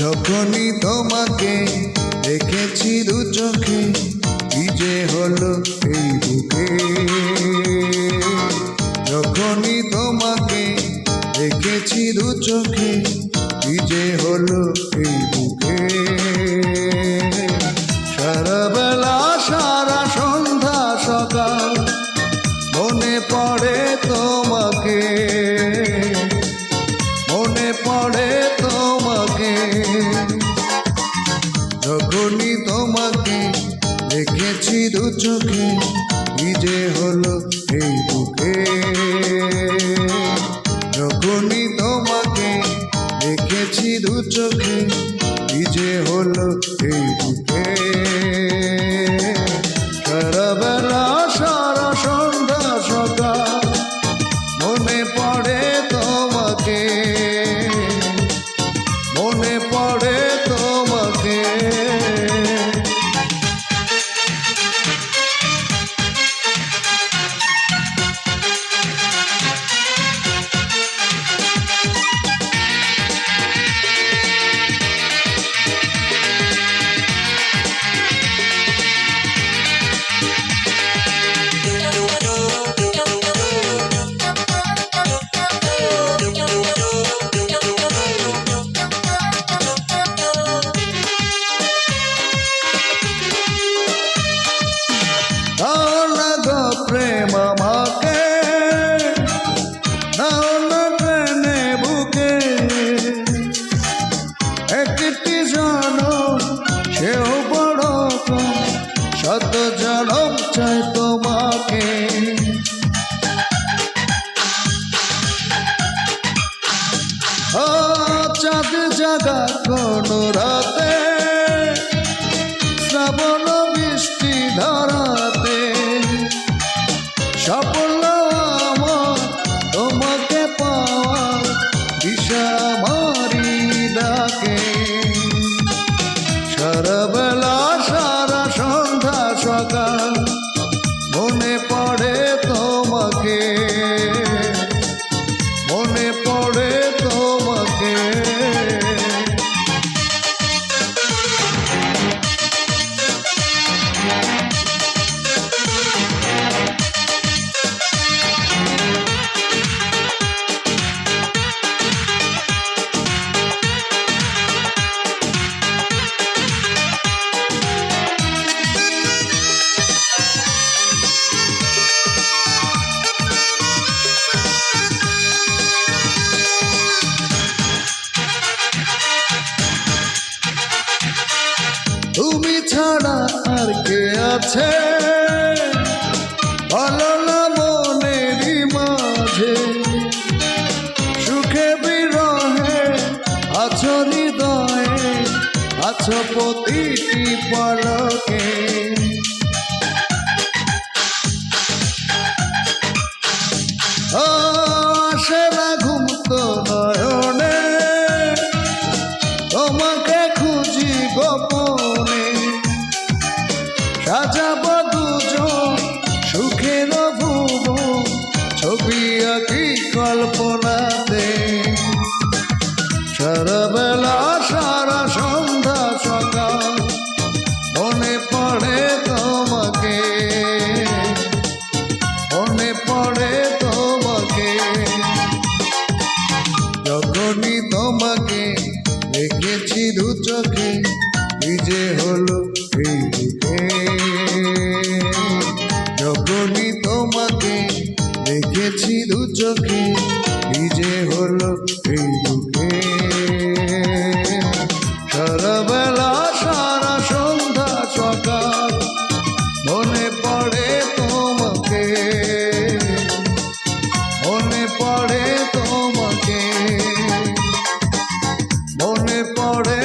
যখনই তোমাকে দেখেছি দু চোখে যে হলো এই বুকে। যখনই তোমাকে দেখেছি দু চোখে কি যে হলো এই চোখে কি হলো এই বুকে? যখনই তোমাকে দেখেছি দু চোখে কি হলো এই বুকে? কোন রাতে শ্রাবণ তুমি ছাড়া আর কে আছে? বলো না মনেরই মাঝে। সুখে বিরহে আছো হৃদয়ে, আছো প্রতিটি পলকে। ও আসে না ঘুম তো নয়নে, তোমাকে খুঁজি গোপনে। সাজাব দুজন সুখের ভুব ছবি আঁকি কল্পনাতে। সারা বেলা সারা সন্ধ্যা, সকাল মনে পড়ে তোমাকে। মনে পড়ে তোমাকে। যখনই তোমাকে দেখেছি দু চোখে নিজে হলো এই বুকে যখনই তোমাকে দেখেছি দু চোখে নিজে হলো এই বুকে সারা সারা সন্ধ্যা, সকাল মনে পড়ে তোমাকে। মনে পড়ে তোমাকে। মনে পড়ে